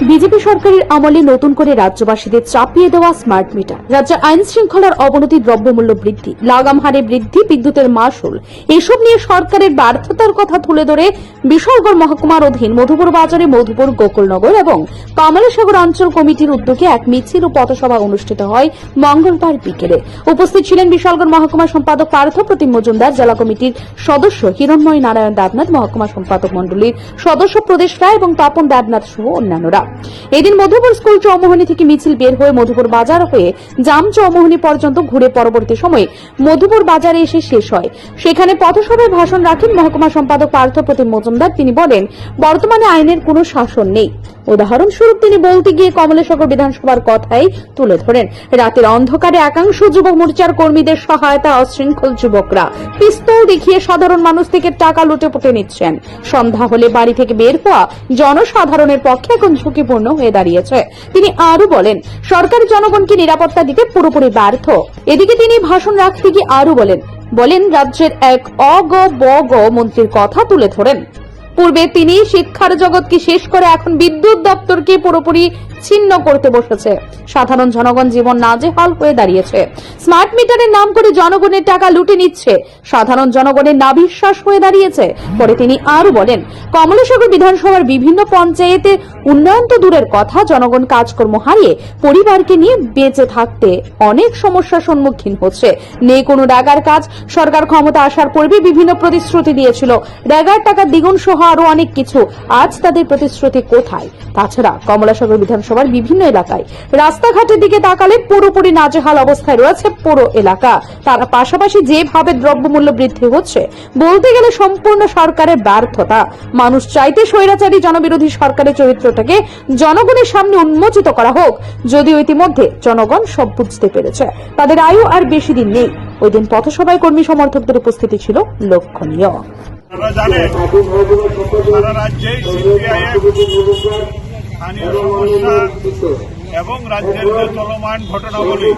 BJP সরকারের আমলে নতুন করে রাজ্যবাসীদের চাপিয়ে দেওয়া স্মার্ট মিটার রাজ্যের আইন শৃঙ্খলার অবনতি, দ্রব্যমূল্য বৃদ্ধি, লাগাম হারে বৃদ্ধি, বিদ্যুতের মাসুল এসব নিয়ে সরকারের ব্যর্থতার কথা তুলে ধরে বিশালগড় মহকুমার অধীন মধুপুর বাজারে মধুপুর গোকুলনগর এবং কমলাসাগর অঞ্চল কমিটির উদ্যোগে এক মিছিল ও পথসভা অনুষ্ঠিত হয় মঙ্গলবার বিকেলে। উপস্থিত ছিলেন বিশালগড় মহকুমা সম্পাদক পার্থ প্রতিম মজুমদার, জেলা কমিটির সদস্য হিরণময় নারায়ণ দেবনাথ, মহকুমা সম্পাদক মণ্ডলীর সদস্য প্রদেশ রায় এবং তপন দেবনাথ সহ অন্যান্যরা। এদিন মধুপুর স্কুল চৌমোহনী থেকে মিছিল বের হয়ে মধুপুর বাজার হয়ে জাম চৌমোহনী পর্যন্ত ঘুরে পরবর্তী সময়ে মধুপুর বাজারে এসে শেষ হয়। সেখানে পথসভায় ভাষণ রাখেন মহকুমা সম্পাদক পার্থ প্রতিম মজুমদার। তিনি বলেন, বর্তমানে আইনের কোনো শাসন নেই। উদাহরণস্বরূপ তিনি বলতে গিয়ে কমলেশ্বর বিধানসভার কথাই তুলে ধরেন। রাতের অন্ধকারে একাংশ যুবক মোর্চার কর্মীদের সহায়তা অশৃঙ্খল যুবকরা। পিস্তল দেখিয়ে সাধারণ মানুষ থেকে টাকা লুটে পুটে নিচ্ছেন। সন্ধ্যা হলে বাড়ি থেকে বের হওয়া জনসাধারণের পক্ষে এখন ঝুঁকিপূর্ণ হয়ে দাঁড়িয়েছে। তিনি আরও বলেন, সরকার জনগণকে নিরাপত্তা দিতে পুরোপুরি ব্যর্থ। এদিকে তিনি ভাষণ রাখতে গিয়ে আরও বলেন বলেন, রাজ্যের এক অগ বগ মন্ত্রীর কথা তুলে ধরেন। পূর্বে তিনি শিক্ষার জগৎকে শেষ করে এখন বিদ্যুৎ দপ্তরকে পুরোপুরি ছিন্ন করতে বসেছে। সাধারণ জনগণ জীবন নাজেহাল হয়ে দাঁড়িয়েছে। স্মার্ট মিটারের নাম করে জনগণের টাকা লুটে নিচ্ছে। সাধারণ জনগণের নাবিশ্বাস হয়ে দাঁড়িয়েছে। পরে তিনি আরও বলেন কমলেশ্বর বিধানসভার বিভিন্ন পঞ্চায়েতে উন্নয়ন তো দূরের কথা, জনগণ কাজকর্ম হারিয়ে পরিবারকে নিয়ে বেঁচে থাকতে অনেক সমস্যার সম্মুখীন হচ্ছে। নেই কোনো ডাগার কাজ। সরকার ক্ষমতা আসার পূর্বে বিভিন্ন প্রতিশ্রুতি দিয়েছিল। ডাগার টাকা দ্বিগুণ সহ আরও অনেক কিছু। আজ তাদের প্রতিশ্রুতি কোথায়? তাছাড়া কমলাসাগর বিধানসভার বিভিন্ন এলাকায়। রাস্তাঘাটের দিকে তাকালে পুরোপুরি নাজেহাল অবস্থায় রয়েছে পুরো এলাকা। তার পাশাপাশি যেভাবে দ্রব্যমূল্য বৃদ্ধি হচ্ছে, বলতে গেলে সম্পূর্ণ সরকারের ব্যর্থতা। মানুষ চাইতে স্বৈরাচারী জনবিরোধী সরকারের চরিত্রটাকে জনগণের সামনে উন্মোচিত করা হোক, যদিও ইতিমধ্যে জনগণ সব বুঝতে পেরেছে। তাদের আয়ু আর বেশি দিন নেই। ওই দিন পথসভায় কর্মী সমর্থকদের উপস্থিতি ছিল লক্ষণীয়। স্থানীয় সমস্যা এবং রাজ্যের যে চলমান ঘটনাবলী,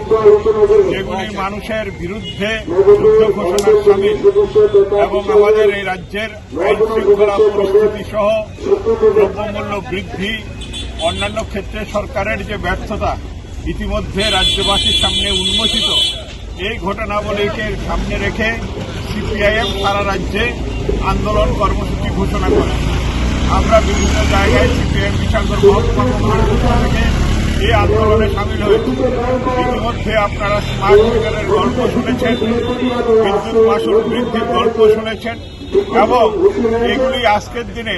যেগুলি মানুষের বিরুদ্ধে যুদ্ধ ঘোষণার সামিল এবং আমাদের এই রাজ্যের আইন শৃঙ্খলা পরিস্থিতি সহ দ্রব্যমূল্য বৃদ্ধি, অন্যান্য ক্ষেত্রে সরকারের যে ব্যর্থতা, ইতিমধ্যে রাজ্যবাসীর সামনে উন্মোচিত, এই ঘটনাবলীকে সামনে রেখে সিপিআইএম সারা রাজ্যে আন্দোলন কর্মসূচি ঘোষণা করে। আমরা বিভিন্ন জায়গায় সিপিএম বিশালগড় মহকুমা এই আন্দোলনে সামিল হয়েছি। ইতিমধ্যে আপনারা স্মার্ট মিটারের গল্প শুনেছেন, বিদ্যুৎ মাসুল বৃদ্ধির গল্প শুনেছেন এবং এগুলি আজকের দিনে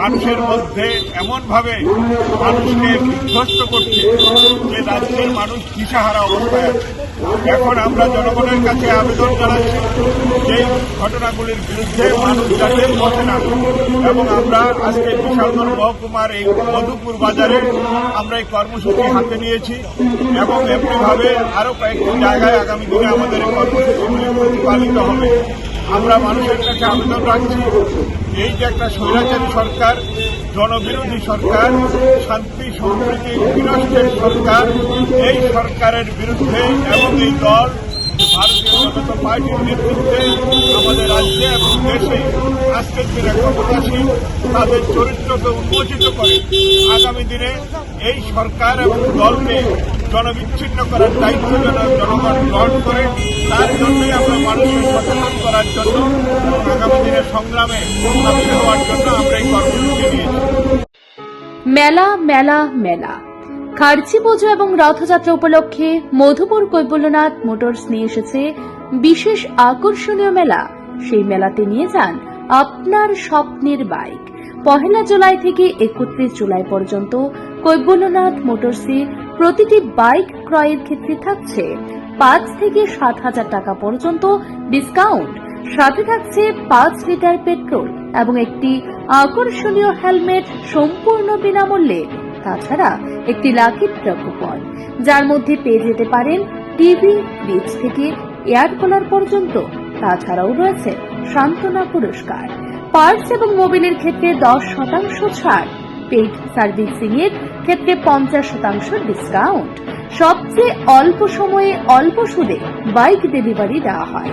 মানুষের মধ্যে এমনভাবে মানুষকে বিধ্বস্ত করছে যে রাজ্যের মানুষ দিশাহারা অবস্থায় আছে। এখন আমরা জনগণের কাছে আবেদন জানাচ্ছি যে ঘটনাগুলির বিরুদ্ধে মানুষ যাতে পথে না এবং আমরা আজকে বিশালগঞ্জ মহকুমার এই মধুপুর বাজারে আমরা এই কর্মসূচি হাতে নিয়েছি এবং এমনিভাবে আরও কয়েকটি জায়গায় আগামী দিনে আমাদের এই কর্মসূচিগুলি প্রতিপালিত হবে। আমরা মানুষের কাছে আবেদন রাখছি, এই যে একটা স্বৈরাচারী সরকার, জনবিরোধী সরকার, শান্তি সম্প্রীতি বিনষ্টের সরকার, এই সরকারের বিরুদ্ধে এবং এই দল, ভারতীয় জনতা পার্টির নেতৃত্বে আমাদের রাজ্যে এবং দেশে আজকের দিনে ক্ষমতাসীন, তাদের চরিত্রকে উন্মোচিত করে আগামী দিনে এই সরকার এবং দলকে জনবিচ্ছিন্ন করার দায়িত্ব জনগণ গ্রহণ করে, তার জন্যই আমরা সচেতন করার জন্য আগামী দিনের সংগ্রামে হওয়ার জন্য আমরা এই কর্মসূচি নিয়েছি মেলা মেলা মেলা। খার্চি পুজো এবং রথযাত্রা উপলক্ষে মধুপুর কৈবল্যনাথ মোটরস নিয়ে এসেছে বিশেষ আকর্ষণীয় মেলা। সেই মেলাতে নিয়ে যান আপনার স্বপ্নের বাইক। পহেলা জুলাই থেকে একত্রিশ জুলাই পর্যন্ত কৈবল্যনাথ মোটরসে প্রতিটি বাইক ক্রয়ের ক্ষেত্রে থাকছে পাঁচ থেকে সাত হাজার টাকা পর্যন্ত ডিসকাউন্ট। সাথে থাকছে পাঁচ লিটার পেট্রোল এবং একটি আকর্ষণীয় হেলমেট সম্পূর্ণ বিনামূল্যে, তাছাড়া একটি লাকি ড্র কুপন, যার মধ্যে পেয়ে যেতে পারেন টিভি, ফ্রিজ থেকে এয়ার কুলার পর্যন্ত। তাছাড়াও রয়েছে সান্ত্বনা পুরস্কার। পার্টস এবং মোবিলের ক্ষেত্রে দশ শতাংশ ছাড়। পেইড সার্ভিসিং এর ক্ষেত্রে পঞ্চাশ শতাংশ ডিসকাউন্ট। সবচেয়ে অল্প সময়ে অল্প সুদে বাইক ডেলিভারি দেওয়া হয়।